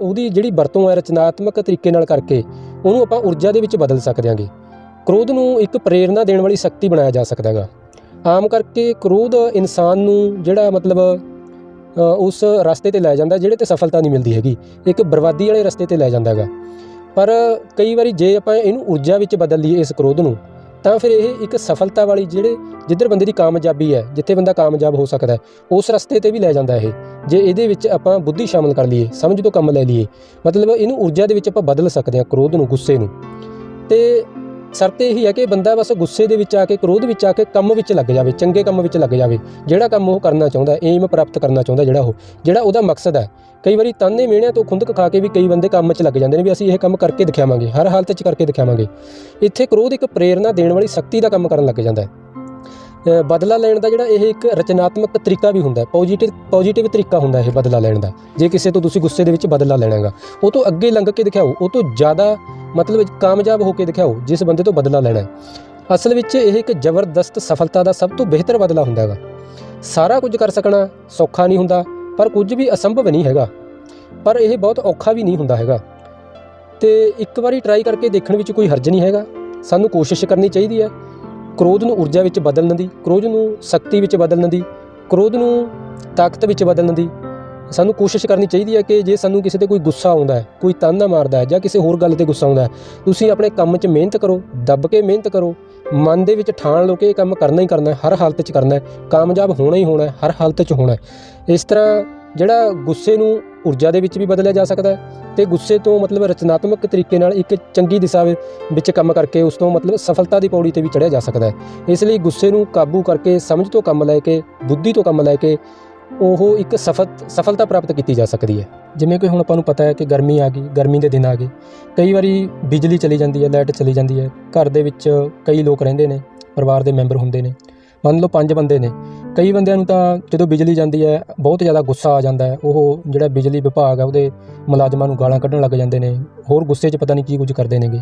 ਉਹਦੀ ਜਿਹੜੀ ਵਰਤੋਂ ਹੈ ਰਚਨਾਤਮਕ ਤਰੀਕੇ ਨਾਲ ਕਰਕੇ ਉਹਨੂੰ ਆਪਾਂ ਊਰਜਾ ਦੇ ਵਿੱਚ ਬਦਲ ਸਕਦੇ ਹਾਂਗੇ। ਕ੍ਰੋਧ ਨੂੰ ਇੱਕ ਪ੍ਰੇਰਣਾ ਦੇਣ ਵਾਲੀ ਸ਼ਕਤੀ ਬਣਾਇਆ ਜਾ ਸਕਦਾ ਹੈਗਾ। ਆਮ ਕਰਕੇ ਕ੍ਰੋਧ ਇਨਸਾਨ ਨੂੰ ਜਿਹੜਾ ਮਤਲਬ ਉਸ ਰਸਤੇ ਤੇ ਲੈ ਜਾਂਦਾ ਜਿਹੜੇ ਤੇ ਸਫਲਤਾ ਨਹੀਂ ਮਿਲਦੀ ਹੈਗੀ। ਇੱਕ ਬਰਬਾਦੀ ਵਾਲੇ ਰਸਤੇ ਤੇ ਲੈ ਜਾਂਦਾ ਹੈਗਾ। ਪਰ ਕਈ ਵਾਰੀ ਜੇ ਆਪਾਂ ਇਹਨੂੰ ਊਰਜਾ ਵਿੱਚ ਬਦਲ ਲਈਏ ਇਸ ਕ੍ਰੋਧ ਨੂੰ ਤਾਂ ਫਿਰ ਇਹ ਇੱਕ ਸਫਲਤਾ ਵਾਲੀ ਜਿਹੜੇ ਜਿੱਧਰ ਬੰਦੇ ਦੀ ਕਾਮਯਾਬੀ ਹੈ, ਜਿੱਥੇ ਬੰਦਾ ਕਾਮਯਾਬ ਹੋ ਸਕਦਾ ਉਸ ਰਸਤੇ ਤੇ ਵੀ ਲੈ ਜਾਂਦਾ ਇਹ। ਜੇ ਇਹਦੇ ਵਿੱਚ ਆਪਾਂ ਬੁੱਧੀ ਸ਼ਾਮਲ ਕਰ ਲਈਏ, ਸਮਝ ਤੋਂ ਕੰਮ ਲੈ ਲਈਏ, ਮਤਲਬ ਇਹਨੂੰ ਊਰਜਾ ਦੇ ਵਿੱਚ ਆਪਾਂ ਬਦਲ ਸਕਦੇ ਹਾਂ, ਕ੍ਰੋਧ ਨੂੰ, ਗੁੱਸੇ ਨੂੰ। ਤੇ ਸ਼ਰਤ ਇਹੀ ਹੈ ਕਿ ਬੰਦਾ ਬਸ ਗੁੱਸੇ ਦੇ ਵਿੱਚ ਆ ਕੇ, ਕ੍ਰੋਧ ਵਿੱਚ ਆ ਕੇ ਕੰਮ ਵਿੱਚ ਲੱਗ ਜਾਵੇ, ਚੰਗੇ ਕੰਮ ਵਿੱਚ ਲੱਗ ਜਾਵੇ। ਜਿਹੜਾ ਕੰਮ ਉਹ ਕਰਨਾ ਚਾਹੁੰਦਾ ਏਮ ਪ੍ਰਾਪਤ ਕਰਨਾ ਚਾਹੁੰਦਾ ਜਿਹੜਾ ਉਹ। ਜਿਹੜਾ ਉਹਦਾ ਮਕਸਦ ਹੈ। ਕਈ ਵਾਰੀ ਤਾਨੇ ਮਿਹਣਿਆਂ ਤੋਂ ਖੁੰਦਕ ਖਾ ਕੇ ਵੀ ਕਈ ਬੰਦੇ ਕੰਮ 'ਚ ਲੱਗ ਜਾਂਦੇ ਨੇ ਵੀ ਅਸੀਂ ਇਹ ਕੰਮ ਕਰਕੇ ਦਿਖਾਵਾਂਗੇ, ਹਰ ਹਾਲਤ 'ਚ ਕਰਕੇ ਦਿਖਾਵਾਂਗੇ। ਇੱਥੇ ਕ੍ਰੋਧ ਇੱਕ ਪ੍ਰੇਰਣਾ ਦੇਣ ਵਾਲੀ ਸ਼ਕਤੀ ਦਾ ਕੰਮ ਕਰਨ ਲੱਗ ਜਾਂਦਾ ਹੈ। ਬਦਲਾ ਲੈਣ ਦਾ ਜਿਹੜਾ ਇਹ ਇੱਕ ਰਚਨਾਤਮਕ ਤਰੀਕਾ ਵੀ ਹੁੰਦਾ ਪੋਜੀਟਿਵ ਪੋਜੀਟਿਵ ਤਰੀਕਾ ਹੁੰਦਾ ਇਹ ਬਦਲਾ ਲੈਣ ਦਾ। ਜੇ ਕਿਸੇ ਤੋਂ ਤੁਸੀਂ ਗੁੱਸੇ ਦੇ ਵਿੱਚ ਬਦਲਾ ਲੈਣਾ ਹੈਗਾ ਉਹ ਤੋਂ ਅੱਗੇ ਲੰਘ ਕੇ ਦਿਖਾਓ, ਉਹ ਤੋਂ ਜ਼ਿਆਦਾ ਮਤਲਬ ਕਾਮਯਾਬ ਹੋ ਕੇ ਦਿਖਾਓ, ਜਿਸ ਬੰਦੇ ਤੋਂ ਬਦਲਾ ਲੈਣਾ ਹੈ। ਅਸਲ ਵਿੱਚ ਇਹ ਇੱਕ ਜ਼ਬਰਦਸਤ ਸਫਲਤਾ ਦਾ ਸਭ ਤੋਂ ਬਿਹਤਰ ਬਦਲਾ ਹੁੰਦਾ ਹੈਗਾ ਸਾਰਾ ਕੁਝ ਕਰ ਸਕਣਾ ਸੌਖਾ ਨਹੀਂ ਹੁੰਦਾ, ਪਰ ਕੁਝ ਵੀ ਅਸੰਭਵ ਨਹੀਂ ਹੈਗਾ। ਪਰ ਇਹ ਬਹੁਤ ਔਖਾ ਵੀ ਨਹੀਂ ਹੁੰਦਾ ਹੈਗਾ। ਤੇ ਇੱਕ ਵਾਰੀ ਟਰਾਈ ਕਰਕੇ ਦੇਖਣ ਵਿੱਚ ਕੋਈ ਹਰਜ ਨਹੀਂ ਹੈਗਾ। ਸਾਨੂੰ ਕੋਸ਼ਿਸ਼ ਕਰਨੀ ਚਾਹੀਦੀ ਹੈ। ਕ੍ਰੋਧ ਨੂੰ ਊਰਜਾ ਵਿੱਚ ਬਦਲਣ ਦੀ ਕ੍ਰੋਧ ਨੂੰ ਸ਼ਕਤੀ ਵਿੱਚ ਬਦਲਣ ਦੀ ਕ੍ਰੋਧ ਨੂੰ ਤਾਕਤ ਵਿੱਚ ਬਦਲਣ ਦੀ ਸਾਨੂੰ ਕੋਸ਼ਿਸ਼ ਕਰਨੀ ਚਾਹੀਦੀ ਹੈ ਕਿ ਜੇ ਸਾਨੂੰ ਕਿਸੇ ਤੇ ਕੋਈ ਗੁੱਸਾ ਆਉਂਦਾ ਹੈ, ਕੋਈ ਤਾਨਾ ਮਾਰਦਾ ਹੈ ਜਾਂ ਕਿਸੇ ਹੋਰ ਗੱਲ ਤੇ ਗੁੱਸਾ ਆਉਂਦਾ ਹੈ, ਤੁਸੀਂ ਆਪਣੇ ਕੰਮ 'ਚ ਮਿਹਨਤ ਕਰੋ, ਦੱਬ ਕੇ ਮਿਹਨਤ ਕਰੋ। ਮਨ ਦੇ ਵਿੱਚ ਠਾਣ ਲਓ ਕਿ ਇਹ ਕੰਮ ਕਰਨਾ ਹੀ ਕਰਨਾ ਹੈ, ਹਰ ਹਾਲਤ 'ਚ ਕਰਨਾ ਹੈ, ਕਾਮਯਾਬ ਹੋਣਾ ਹੀ ਹੋਣਾ ਹੈ, ਹਰ ਹਾਲਤ 'ਚ ਹੋਣਾ ਹੈ। ਇਸ ਤਰ੍ਹਾਂ ਜਿਹੜਾ ਗੁੱਸੇ ਨੂੰ ਊਰਜਾ ਦੇ ਵਿੱਚ ਵੀ ਬਦਲਿਆ ਜਾ ਸਕਦਾ ਹੈ ਤੇ ਗੁੱਸੇ ਤੋਂ ਮਤਲਬ ਰਚਨਾਤਮਕ ਤਰੀਕੇ ਨਾਲ ਇੱਕ ਚੰਗੀ ਦਿਸ਼ਾ ਵਿੱਚ ਕੰਮ ਕਰਕੇ ਉਸ ਤੋਂ ਮਤਲਬ ਸਫਲਤਾ ਦੀ ਪੌੜੀ ਤੇ ਵੀ ਚੜ੍ਹਿਆ ਜਾ ਸਕਦਾ ਹੈ। ਇਸ ਲਈ ਗੁੱਸੇ ਨੂੰ ਕਾਬੂ ਕਰਕੇ ਸਮਝ ਤੋਂ ਕੰਮ ਲੈ ਕੇ, ਬੁੱਧੀ ਤੋਂ ਕੰਮ ਲੈ ਕੇ ਉਹ ਇੱਕ ਸਫਲ ਸਫਲਤਾ ਪ੍ਰਾਪਤ ਕੀਤੀ ਜਾ ਸਕਦੀ ਹੈ। ਜਿਵੇਂ ਕਿ ਹੁਣ ਆਪਾਂ ਨੂੰ ਪਤਾ ਹੈ ਕਿ ਗਰਮੀ ਆ ਗਈ, ਗਰਮੀ ਦੇ ਦਿਨ ਆ ਗਏ। ਕਈ ਵਾਰੀ ਬਿਜਲੀ ਚਲੀ ਜਾਂਦੀ ਹੈ, ਲਾਈਟ ਚਲੀ ਜਾਂਦੀ ਹੈ। ਘਰ ਦੇ ਵਿੱਚ ਕਈ ਲੋਕ ਰਹਿੰਦੇ ਨੇ, ਪਰਿਵਾਰ ਦੇ ਮੈਂਬਰ ਹੁੰਦੇ ਨੇ। ਮੰਨ ਲਓ ਪੰਜ ਬੰਦੇ ਨੇ, ਕਈ ਬੰਦਿਆਂ ਨੂੰ ਤਾਂ ਜਦੋਂ ਬਿਜਲੀ ਜਾਂਦੀ ਹੈ, ਬਹੁਤ ਜ਼ਿਆਦਾ ਗੁੱਸਾ ਆ ਜਾਂਦਾ ਹੈ। ਉਹ ਜਿਹੜਾ ਬਿਜਲੀ ਵਿਭਾਗ ਹੈ ਉਹਦੇ ਮੁਲਾਜ਼ਮਾਂ ਨੂੰ ਗਾਲਾਂ ਕੱਢਣ ਲੱਗ ਜਾਂਦੇ ਨੇ, ਹੋਰ ਗੁੱਸੇ 'ਚ ਪਤਾ ਨਹੀਂ ਕੀ ਕੁਝ ਕਰਦੇ ਨੇਗੇ।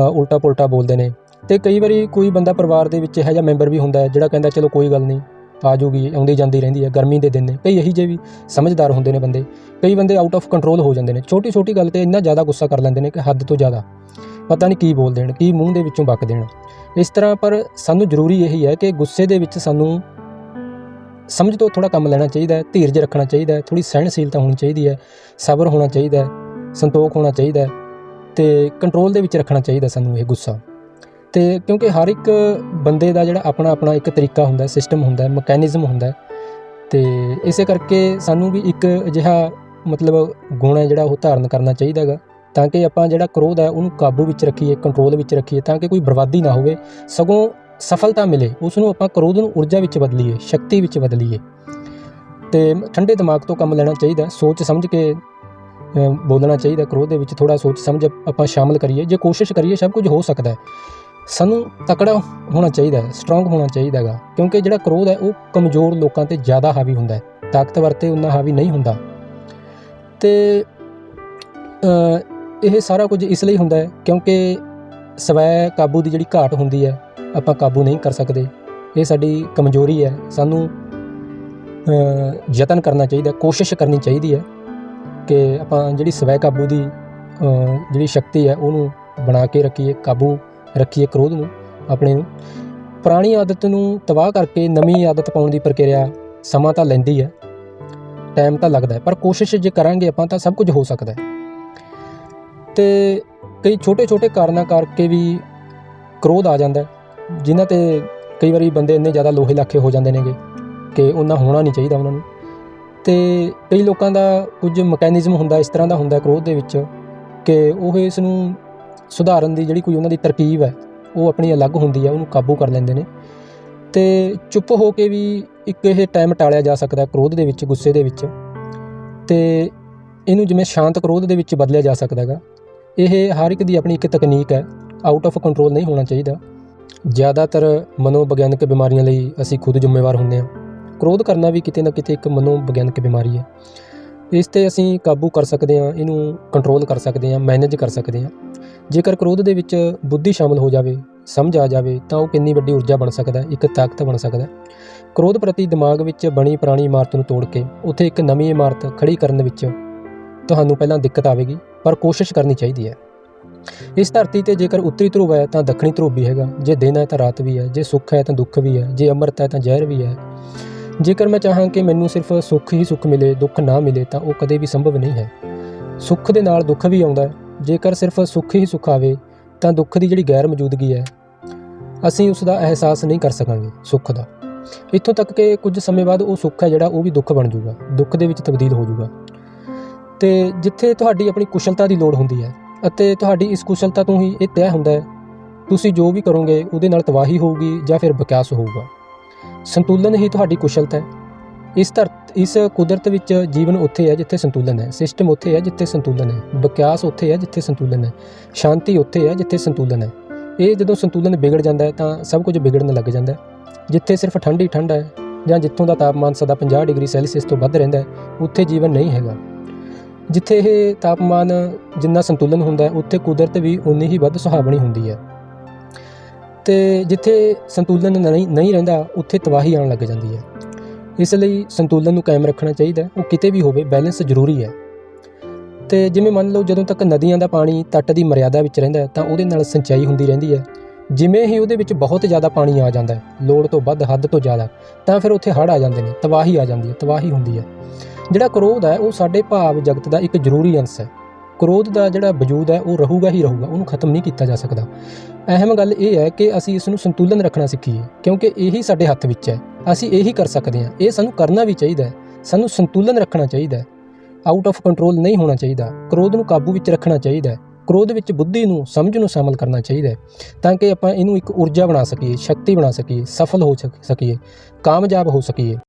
ਉਲਟਾ ਪੁਲਟਾ ਬੋਲਦੇ ਨੇ। ਤੇ ਕਈ ਵਾਰੀ ਕੋਈ ਬੰਦਾ ਪਰਿਵਾਰ ਦੇ ਵਿੱਚ ਇਹੋ ਜਿਹਾ ਮੈਂਬਰ ਵੀ ਹੁੰਦਾ ਹੈ, ਜਿਹੜਾ ਕਹਿੰਦਾ, ਚਲੋ ਕੋਈ ਗੱਲ ਨਹੀਂ ਆ ਜੂਗੀ ਆਉਂਦੀ ਜਾਂਦੀ ਰਹਿੰਦੀ ਹੈ, ਗਰਮੀ ਦੇ ਦਿਨ ਨੇ। ਕਈ ਇਹੀ ਜਿਹੇ ਵੀ ਸਮਝਦਾਰ ਹੁੰਦੇ ਨੇ ਬੰਦੇ। ਕਈ ਬੰਦੇ ਆਊਟ ਆਫ ਕੰਟਰੋਲ ਹੋ ਜਾਂਦੇ ਨੇ। ਛੋਟੀ ਛੋਟੀ ਗੱਲ ਤੇ ਇੰਨਾ ਜ਼ਿਆਦਾ ਗੁੱਸਾ ਕਰ ਲੈਂਦੇ ਨੇ ਕਿ ਹੱਦ ਤੋਂ ਜ਼ਿਆਦਾ। ਪਤਾ ਨਹੀਂ ਕੀ ਬੋਲ ਦੇਣ, ਕੀ ਮੂੰਹ ਦੇ ਵਿੱਚੋਂ ਬਕ ਦੇਣ। ਇਸ ਤਰ੍ਹਾਂ ਪਰ ਸਾਨੂੰ ਜ਼ਰੂਰੀ ਇਹੀ ਹੈ ਕਿ ਗੁੱਸੇ ਦੇ ਵਿੱਚ ਸਾਨੂੰ ਸਮਝ ਤੋਂ ਥੋੜਾ ਕੰਮ ਲੈਣਾ ਚਾਹੀਦਾ ਹੈ, ਧੀਰਜ ਰੱਖਣਾ ਚਾਹੀਦਾ ਹੈ ਥੋੜੀ ਸਹਿਣਸ਼ੀਲਤਾ ਹੋਣੀ ਚਾਹੀਦੀ ਹੈ, ਸਬਰ ਹੋਣਾ ਚਾਹੀਦਾ ਹੈ, ਸੰਤੋਖ ਹੋਣਾ ਚਾਹੀਦਾ ਹੈ ਤੇ ਕੰਟਰੋਲ ਦੇ ਵਿੱਚ ਰੱਖਣਾ ਚਾਹੀਦਾ ਸਾਨੂੰ ਇਹ ਗੁੱਸਾ। ਤੇ ਕਿਉਂਕਿ ਹਰ ਇੱਕ ਬੰਦੇ ਦਾ ਜਿਹੜਾ ਆਪਣਾ ਆਪਣਾ ਇੱਕ ਤਰੀਕਾ ਹੁੰਦਾ ਸਿਸਟਮ ਹੁੰਦਾ ਹੈ ਮਕੈਨਿਜ਼ਮ ਹੁੰਦਾ ਹੈ। ਤੇ ਇਸੇ ਕਰਕੇ ਸਾਨੂੰ ਵੀ ਇੱਕ ਅਜਿਹਾ ਮਤਲਬ ਗੁਣ ਹੈ ਜਿਹੜਾ ਉਹ ਧਾਰਨ ਕਰਨਾ ਚਾਹੀਦਾ ਹੈਗਾ। ਤਾਂ ਕਿ ਆਪਾਂ ਜਿਹੜਾ ਕ੍ਰੋਧ ਹੈ, ਉਹਨੂੰ ਕਾਬੂ ਵਿੱਚ ਰੱਖੀਏ ਕੰਟਰੋਲ ਵਿੱਚ ਰੱਖੀਏ, ਤਾਂ ਕਿ ਕੋਈ ਬਰਬਾਦੀ ਨਾ ਹੋਵੇ, ਸਗੋਂ ਸਫਲਤਾ ਮਿਲੇ ਉਸ ਨੂੰ ਆਪਾਂ ਕ੍ਰੋਧ ਨੂੰ ਊਰਜਾ ਵਿੱਚ ਬਦਲੀਏ, ਸ਼ਕਤੀ ਵਿੱਚ ਬਦਲੀਏ। ਤੇ ਠੰਡੇ ਦਿਮਾਗ ਤੋਂ ਕੰਮ ਲੈਣਾ ਚਾਹੀਦਾ ਸੋਚ ਸਮਝ ਕੇ ਬੋਲਣਾ ਚਾਹੀਦਾ ਕ੍ਰੋਧ ਦੇ ਵਿੱਚ ਥੋੜਾ ਸੋਚ ਸਮਝ ਆਪਾਂ ਸ਼ਾਮਲ ਕਰੀਏ, ਜੇ ਕੋਸ਼ਿਸ਼ ਕਰੀਏ, ਸਭ ਕੁਝ ਹੋ ਸਕਦਾ ਹੈ। ਸਾਨੂੰ ਤਕੜਾ ਹੋਣਾ ਚਾਹੀਦਾ ਹੈ ਸਟਰੋਂਗ ਹੋਣਾ ਚਾਹੀਦਾ ਹੈਗਾ। ਕਿਉਂਕਿ ਜਿਹੜਾ ਕ੍ਰੋਧ ਹੈ, ਉਹ ਕਮਜ਼ੋਰ ਲੋਕਾਂ ਤੇ ਜ਼ਿਆਦਾ ਹਾਵੀ ਹੁੰਦਾ ਹੈ। ਤਾਕਤਵਰ ਤੇ ਉਨਾ ਹਾਵੀ ਨਹੀਂ ਹੁੰਦਾ। ਤੇ ਇਹ ਸਾਰਾ ਕੁਝ ਇਸ ਲਈ ਹੁੰਦਾ ਹੈ ਕਿਉਂਕਿ ਸਵੈ ਕਾਬੂ ਦੀ ਜਿਹੜੀ ਘਾਟ ਹੁੰਦੀ ਹੈ, ਆਪਾਂ ਕਾਬੂ ਨਹੀਂ ਕਰ ਸਕਦੇ। ਇਹ ਸਾਡੀ ਕਮਜ਼ੋਰੀ ਹੈ। ਸਾਨੂੰ ਯਤਨ ਕਰਨਾ ਚਾਹੀਦਾ ਕੋਸ਼ਿਸ਼ ਕਰਨੀ ਚਾਹੀਦੀ ਹੈ ਕਿ ਆਪਾਂ ਜਿਹੜੀ ਸਵੈ ਕਾਬੂ ਦੀ ਜਿਹੜੀ ਸ਼ਕਤੀ ਹੈ, ਉਹਨੂੰ ਬਣਾ ਕੇ ਰੱਖੀਏ, ਕਾਬੂ ਰੱਖੀਏ ਕ੍ਰੋਧ ਨੂੰ, ਆਪਣੇ ਨੂੰ। ਪੁਰਾਣੀ ਆਦਤ ਨੂੰ ਤਬਾਹ ਕਰਕੇ ਨਵੀਂ ਆਦਤ ਪਾਉਣ ਦੀ ਪ੍ਰਕਿਰਿਆ ਸਮਾਂ ਤਾਂ ਲੈਂਦੀ ਹੈ ਟਾਈਮ ਤਾਂ ਲੱਗਦਾ ਪਰ ਕੋਸ਼ਿਸ਼ ਜੇ ਕਰਾਂਗੇ ਆਪਾਂ ਤਾਂ ਸਭ ਕੁਝ ਹੋ ਸਕਦਾ ਹੈ। ਤੇ ਕਈ ਛੋਟੇ-ਛੋਟੇ ਕਾਰਨਾਂ ਕਰਕੇ ਵੀ ਕ੍ਰੋਧ ਆ ਜਾਂਦਾ ਹੈ, ਜਿਨ੍ਹਾਂ ਤੇ ਕਈ ਵਾਰੀ ਬੰਦੇ ਇੰਨੇ ਜ਼ਿਆਦਾ ਲੋਹੇ ਲਾਖੇ ਹੋ ਜਾਂਦੇ ਨੇਗੇ ਕਿ ਉਹਨਾਂ ਹੋਣਾ ਨਹੀਂ ਚਾਹੀਦਾ ਉਹਨਾਂ ਨੂੰ। ਤੇ ਕਈ ਲੋਕਾਂ ਦਾ ਕੁਝ ਮਕੈਨਿਜ਼ਮ ਹੁੰਦਾ, ਇਸ ਤਰ੍ਹਾਂ ਦਾ ਹੁੰਦਾ ਕ੍ਰੋਧ ਦੇ ਵਿੱਚ ਕਿ ਉਹ ਇਸ ਨੂੰ ਸੁਧਾਰਨ ਦੀ ਜਿਹੜੀ ਕੋਈ ਉਹਨਾਂ ਦੀ ਤਰਕੀਬ ਹੈ, ਉਹ ਆਪਣੀ ਅਲੱਗ ਹੁੰਦੀ ਹੈ, ਉਹਨੂੰ ਕਾਬੂ ਕਰ ਲੈਂਦੇ ਨੇ। ਤੇ ਚੁੱਪ ਹੋ ਕੇ ਵੀ ਇੱਕ ਇਹ ਟਾਈਮ ਟਾਲਿਆ ਜਾ ਸਕਦਾ ਕ੍ਰੋਧ ਦੇ ਵਿੱਚ, ਗੁੱਸੇ ਦੇ ਵਿੱਚ। ਤੇ ਇਹਨੂੰ ਜਿਵੇਂ ਸ਼ਾਂਤ ਕ੍ਰੋਧ ਦੇ ਵਿੱਚ ਬਦਲਿਆ ਜਾ ਸਕਦਾ ਹੈਗਾ। ਇਹ ਹਰ ਇੱਕ ਦੀ ਆਪਣੀ ਇੱਕ ਤਕਨੀਕ ਹੈ ਆਊਟ ਆਫ ਕੰਟਰੋਲ ਨਹੀਂ ਹੋਣਾ ਚਾਹੀਦਾ। ਜ਼ਿਆਦਾਤਰ ਮਨੋਵਿਗਿਆਨਕ ਬਿਮਾਰੀਆਂ ਲਈ ਅਸੀਂ ਖੁਦ ਜ਼ਿੰਮੇਵਾਰ ਹੁੰਦੇ ਹਾਂ। ਕ੍ਰੋਧ ਕਰਨਾ ਵੀ ਕਿਤੇ ਨਾ ਕਿਤੇ ਇੱਕ ਮਨੋਵਿਗਿਆਨਕ ਬਿਮਾਰੀ ਹੈ। ਇਸ ਤੇ ਅਸੀਂ ਕਾਬੂ ਕਰ ਸਕਦੇ ਹਾਂ, ਇਹਨੂੰ ਕੰਟਰੋਲ ਕਰ ਸਕਦੇ ਹਾਂ ਮੈਨੇਜ ਕਰ ਸਕਦੇ ਹਾਂ। ਜੇਕਰ ਕ੍ਰੋਧ ਦੇ ਵਿੱਚ ਬੁੱਧੀ ਸ਼ਾਮਲ ਹੋ ਜਾਵੇ, ਸਮਝ ਆ ਜਾਵੇ, ਤਾਂ ਉਹ ਕਿੰਨੀ ਵੱਡੀ ਊਰਜਾ ਬਣ ਸਕਦਾ ਹੈ, ਇੱਕ ਤਾਕਤ ਬਣ ਸਕਦਾ ਹੈ। ਕ੍ਰੋਧ ਪ੍ਰਤੀ ਦਿਮਾਗ ਵਿੱਚ ਬਣੀ ਪੁਰਾਣੀ ਇਮਾਰਤ ਨੂੰ ਤੋੜ ਕੇ, ਉੱਥੇ ਇੱਕ ਨਵੀਂ ਇਮਾਰਤ ਖੜੀ ਕਰਨ ਵਿੱਚ ਤੁਹਾਨੂੰ ਪਹਿਲਾਂ ਦਿੱਕਤ ਆਵੇਗੀ, ਪਰ ਕੋਸ਼ਿਸ਼ ਕਰਨੀ ਚਾਹੀਦੀ ਹੈ। ਇਸ ਧਰਤੀ ਤੇ ਜੇਕਰ ਉੱਤਰੀ ਧਰੂਵ ਹੈ, ਤਾਂ ਦੱਖਣੀ ਧਰੁਵ ਵੀ ਹੈਗਾ। ਜੇ ਦਿਨ ਹੈ, ਤਾਂ ਰਾਤ ਵੀ ਹੈ। ਜੇ ਸੁੱਖ ਹੈ, ਤਾਂ ਦੁੱਖ ਵੀ ਹੈ। ਜੇ ਅੰਮ੍ਰਿਤ ਹੈ, ਤਾਂ ਜ਼ਹਿਰ ਵੀ ਹੈ। ਜੇਕਰ ਮੈਂ ਚਾਹਾਂ ਕਿ ਮੈਨੂੰ ਸਿਰਫ ਸੁੱਖ ਹੀ ਸੁੱਖ ਮਿਲੇ, ਦੁੱਖ ਨਾ ਮਿਲੇ, ਤਾਂ ਉਹ ਕਦੇ ਵੀ ਸੰਭਵ ਨਹੀਂ ਹੈ। ਸੁੱਖ ਦੇ ਨਾਲ ਦੁੱਖ ਵੀ ਆਉਂਦਾ ਹੈ। ਜੇਕਰ ਸਿਰਫ ਸੁੱਖ ਹੀ ਸੁੱਖ ਆਵੇ, ਤਾਂ ਦੁੱਖ ਦੀ ਜਿਹੜੀ ਗੈਰ ਮੌਜੂਦਗੀ ਹੈ, ਅਸੀਂ ਉਸ ਦਾ ਅਹਿਸਾਸ ਨਹੀਂ ਕਰ ਸਕਾਂਗੇ, ਸੁੱਖ ਦਾ। ਇੱਥੋਂ ਤੱਕ ਕਿ ਕੁਝ ਸਮੇਂ ਬਾਅਦ ਉਹ ਸੁੱਖ ਹੈ ਜਿਹੜਾ ਉਹ ਵੀ ਦੁੱਖ ਬਣ ਜਾਊਗਾ, ਦੁੱਖ ਦੇ ਵਿੱਚ ਤਬਦੀਲ ਹੋ ਜਾਊਗਾ। ਤੇ ਜਿੱਥੇ ਤੁਹਾਡੀ ਆਪਣੀ ਕੁਸ਼ਲਤਾ ਦੀ ਲੋੜ ਹੁੰਦੀ ਹੈ ਅਤੇ ਤੁਹਾਡੀ ਇਸ ਕੁਸ਼ਲਤਾ ਤੋਂ ਹੀ ਇਹ ਤੈਅ ਹੁੰਦਾ ਹੈ, ਤੁਸੀਂ ਜੋ ਵੀ ਕਰੋਗੇ ਉਹਦੇ ਨਾਲ ਤਬਾਹੀ ਹੋਊਗੀ ਜਾਂ ਫਿਰ ਵਿਕਾਸ ਹੋਊਗਾ। ਸੰਤੁਲਨ ਹੀ ਤੁਹਾਡੀ ਕੁਸ਼ਲਤਾ ਹੈ। ਇਸ ਧਰ ਇਸ ਕੁਦਰਤ ਵਿੱਚ ਜੀਵਨ ਉੱਥੇ ਹੈ ਜਿੱਥੇ ਸੰਤੁਲਨ ਹੈ। ਸਿਸਟਮ ਉੱਥੇ ਹੈ ਜਿੱਥੇ ਸੰਤੁਲਨ ਹੈ। ਵਿਕਾਸ ਉੱਥੇ ਹੈ ਜਿੱਥੇ ਸੰਤੁਲਨ ਹੈ। ਸ਼ਾਂਤੀ ਉੱਥੇ ਹੈ ਜਿੱਥੇ ਸੰਤੁਲਨ ਹੈ। ਇਹ ਜਦੋਂ ਸੰਤੁਲਨ ਵਿਗੜ ਜਾਂਦਾ ਹੈ ਤਾਂ ਸਭ ਕੁਝ ਵਿਗੜਨ ਲੱਗ ਜਾਂਦਾ ਹੈ। ਜਿੱਥੇ ਸਿਰਫ ਠੰਡ ਹੀ ਠੰਡ ਹੈ ਜਾਂ ਜਿੱਥੋਂ ਦਾ ਤਾਪਮਾਨ ਸਦਾ 50 ਡਿਗਰੀ ਸੈਲਸੀਅਸ ਤੋਂ ਵੱਧ ਰਹਿੰਦਾ ਹੈ, ਉੱਥੇ ਜੀਵਨ ਨਹੀਂ ਹੈਗਾ। ਜਿੱਥੇ ਇਹ ਤਾਪਮਾਨ ਜਿੰਨਾ ਸੰਤੁਲਨ ਹੁੰਦਾ ਹੈ, ਉੱਥੇ ਕੁਦਰਤ ਵੀ ਉਨੀ ਹੀ ਵੱਧ ਸੁਹਾਵਣੀ ਹੁੰਦੀ ਹੈ। ਤੇ ਜਿੱਥੇ ਸੰਤੁਲਨ ਨਹੀਂ ਨਹੀਂ ਰਹਿੰਦਾ, ਉੱਥੇ ਤਬਾਹੀ ਆਉਣ ਲੱਗ ਜਾਂਦੀ ਹੈ। ਇਸ ਲਈ ਸੰਤੁਲਨ ਨੂੰ ਕਾਇਮ ਰੱਖਣਾ ਚਾਹੀਦਾ ਹੈ। ਉਹ ਕਿਤੇ ਵੀ ਹੋਵੇ ਬੈਲੈਂਸ ਜ਼ਰੂਰੀ ਹੈ। ਤੇ ਜਿਵੇਂ ਮੰਨ ਲਓ, ਜਦੋਂ ਤੱਕ ਨਦੀਆਂ ਦਾ ਪਾਣੀ ਤੱਟ ਦੀ ਮਰਿਆਦਾ ਵਿੱਚ ਰਹਿੰਦਾ ਹੈ, ਤਾਂ ਉਹਦੇ ਨਾਲ ਸਿੰਚਾਈ ਹੁੰਦੀ ਰਹਿੰਦੀ ਹੈ। ਜਿਵੇਂ ਹੀ ਉਹਦੇ ਵਿੱਚ ਬਹੁਤ ਜ਼ਿਆਦਾ ਪਾਣੀ ਆ ਜਾਂਦਾ ਹੈ, ਲੋੜ ਤੋਂ ਵੱਧ, ਹੱਦ ਤੋਂ ਜ਼ਿਆਦਾ, ਤਾਂ ਫਿਰ ਉੱਥੇ ਹੜ੍ਹ ਆ ਜਾਂਦੇ ਨੇ, ਤਬਾਹੀ ਆ ਜਾਂਦੀ ਹੈ, ਤਬਾਹੀ ਹੁੰਦੀ ਹੈ। ਜਿਹੜਾ ਕ੍ਰੋਧ ਹੈ, ਉਹ ਸਾਡੇ ਭਾਵ ਜਗਤ ਦਾ ਇੱਕ ਜ਼ਰੂਰੀ ਅੰਸ਼ ਹੈ। ਕ੍ਰੋਧ ਦਾ ਜਿਹੜਾ ਵਜੂਦ ਹੈ, ਉਹ ਰਹੂਗਾ ਹੀ ਰਹੂਗਾ, ਉਹਨੂੰ ਖਤਮ ਨਹੀਂ ਕੀਤਾ ਜਾ ਸਕਦਾ। ਅਹਿਮ ਗੱਲ ਇਹ ਹੈ ਕਿ ਅਸੀਂ ਇਸ ਨੂੰ ਸੰਤੁਲਨ ਰੱਖਣਾ ਸਿੱਖੀਏ, ਕਿਉਂਕਿ ਇਹੀ ਸਾਡੇ ਹੱਥ ਵਿੱਚ ਹੈ। ਅਸੀਂ ਇਹੀ ਕਰ ਸਕਦੇ ਹਾਂ। ਇਹ ਸਾਨੂੰ ਕਰਨਾ ਵੀ ਚਾਹੀਦਾ ਹੈ। ਸਾਨੂੰ ਸੰਤੁਲਨ ਰੱਖਣਾ ਚਾਹੀਦਾ ਹੈ। ਆਊਟ ਆਫ ਕੰਟਰੋਲ ਨਹੀਂ ਹੋਣਾ ਚਾਹੀਦਾ। ਕ੍ਰੋਧ ਨੂੰ ਕਾਬੂ ਵਿੱਚ ਰੱਖਣਾ ਚਾਹੀਦਾ ਹੈ। ਕ੍ਰੋਧ ਵਿੱਚ ਬੁੱਧੀ ਨੂੰ, ਸਮਝ ਨੂੰ ਸ਼ਾਮਲ ਕਰਨਾ ਚਾਹੀਦਾ ਹੈ। ਤਾਂ ਕਿ ਆਪਾਂ ਇਹਨੂੰ ਇੱਕ ਊਰਜਾ ਬਣਾ ਸਕੀਏ, ਸ਼ਕਤੀ ਬਣਾ ਸਕੀਏ, ਸਫਲ ਹੋ ਸਕੀਏ, ਕਾਮਯਾਬ ਹੋ ਸਕੀਏ।